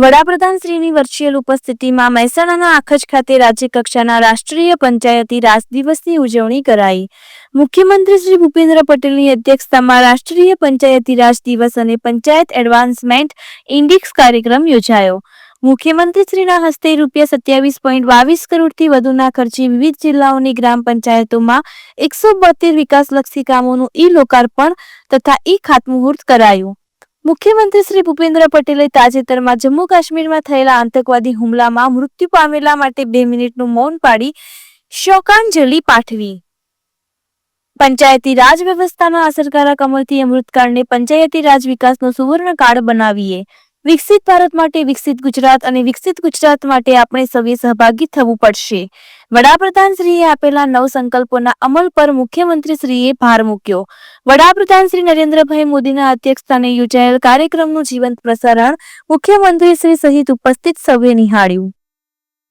વડાપ્રધાન શ્રીની વર્ચ્યુઅલ ઉપસ્થિતિમાં મહેસાણાના આખજ ખાતે રાજ્ય કક્ષાના રાષ્ટ્રીય પંચાયતી રાજ દિવસની ઉજવણી કરાઈ. મુખ્યમંત્રી શ્રી ભૂપેન્દ્ર પટેલની અધ્યક્ષતામાં રાષ્ટ્રીય પંચાયતી રાજ દિવસ અને પંચાયત એડવાન્સમેન્ટ ઇન્ડિક્સ કાર્યક્રમ યોજાયો. મુખ્યમંત્રી શ્રીના હસ્તે રૂપિયા સત્યાવીસ પોઈન્ટ બાવીસ કરોડથી વધુના ખર્ચે વિવિધ જિલ્લાઓની ગ્રામ પંચાયતોમાં એકસો બોતેર વિકાસલક્ષી કામોનું ઈ લોકાર્પણ તથા ઈ ખાતમુહૂર્ત કરાયું. મુખ્યમંત્રી શ્રી ભૂપેન્દ્ર પટેલે તાજેતરમાં જમ્મુ કાશ્મીરમાં થયેલા આતંકવાદી હુમલામાં મૃત્યુ પામેલા માટે બે મિનિટનું મૌન પાડી શોકાંજલિ પાઠવી. પંચાયતી રાજ વ્યવસ્થાના અસરકારક અમલથી અમૃતકાળને પંચાયતી રાજ વિકાસનો સુવર્ણ કાળ બનાવીએ. વિકસિત ભારત માટે વિકસિત ગુજરાત અને વિકસિત ગુજરાત માટે આપણે સૌએ સહભાગી થવું પડશે. વડાપ્રધાન શ્રીએ આપેલા નવ સંકલ્પોના અમલ પર મુખ્યમંત્રી શ્રીએ ભાર મૂક્યો. વડાપ્રધાન શ્રી નરેન્દ્રભાઈ મોદીના અધ્યક્ષસ્થાને યોજાયેલ કાર્યક્રમનું જીવંત પ્રસારણ મુખ્યમંત્રી શ્રી સહિત ઉપસ્થિત સૌએ નિહાળ્યું.